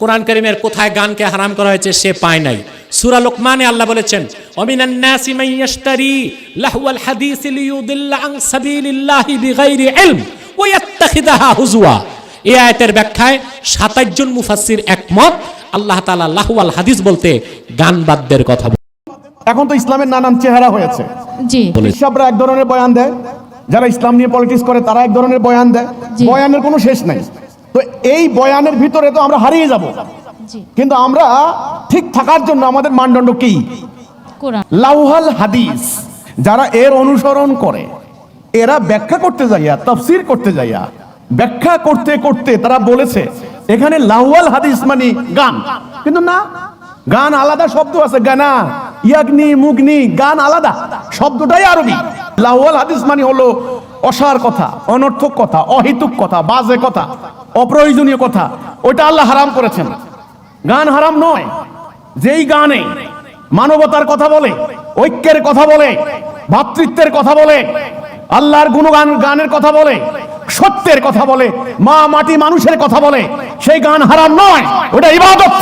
কোরআন করিমের কোথায় গানকে হারাম করা হয়েছে সে পায় নাই। সূরা লোকমানে আল্লাহ বলেছেন অমিনান নাসি মান ইয়াশতারি লাহওয়াল হাদিস লিয়ুদিল্লা আন সাবিলিল্লাহি বিগাইরি ইলম ওয়া ইয়াত্তাখিদাহা হুজুয়া এই আয়াতের ব্যাখ্যায় 27 জন মুফাসসির একমত। আল্লাহ তাআলা লাহওয়াল হাদিস বলতে গান বাদ্যের কথা এখন তো ইসলামের নানান চেহারা হয়েছে। জি। এক ধরনের বয়ান দেয় যারা ইসলাম নিয়ে পলিটিক্স করে তারা এক ধরনের বয়ান দেয়। বয়ানের কোনো শেষ নাই। তো এই বয়ানের ভিতরে তো আমরা হারিয়ে যাব। কিন্তু আমরা ঠিক থাকার জন্য আমাদের মানদণ্ড কি? লাউহাল হাদিস। যারা এর অনুসরণ করে এরা ব্যাখ্যা করতে যাইয়া তফসির করতে যাইয়া ব্যাখ্যা করতে করতে তারা বলেছে এখানে লাউহাল হাদিস মানে গান। কিন্তু না গান আলাদা শব্দ আছে গানা ইয়াগনি মুগনি গান আলাদা শব্দটাই আরবি। লাউহাল হাদিস মানে হলো অসার কথা অনর্থক কথা অহেতুক কথা বাজে কথা। অপ্রয়োজনীয় কথা। ওটা আল্লাহ হারাম করেছেন। গান হারাম নয়। যেই গানে মানবতার কথা বলে, ঐক্যের কথা বলে, ভাতৃত্বের কথা বলে, আল্লাহর গুণগান, গানের কথা বলে, সত্যের কথা বলে, মা মাটি মানুষের কথা বলে, সেই গান হারাম নয়। ওটা ইবাদত।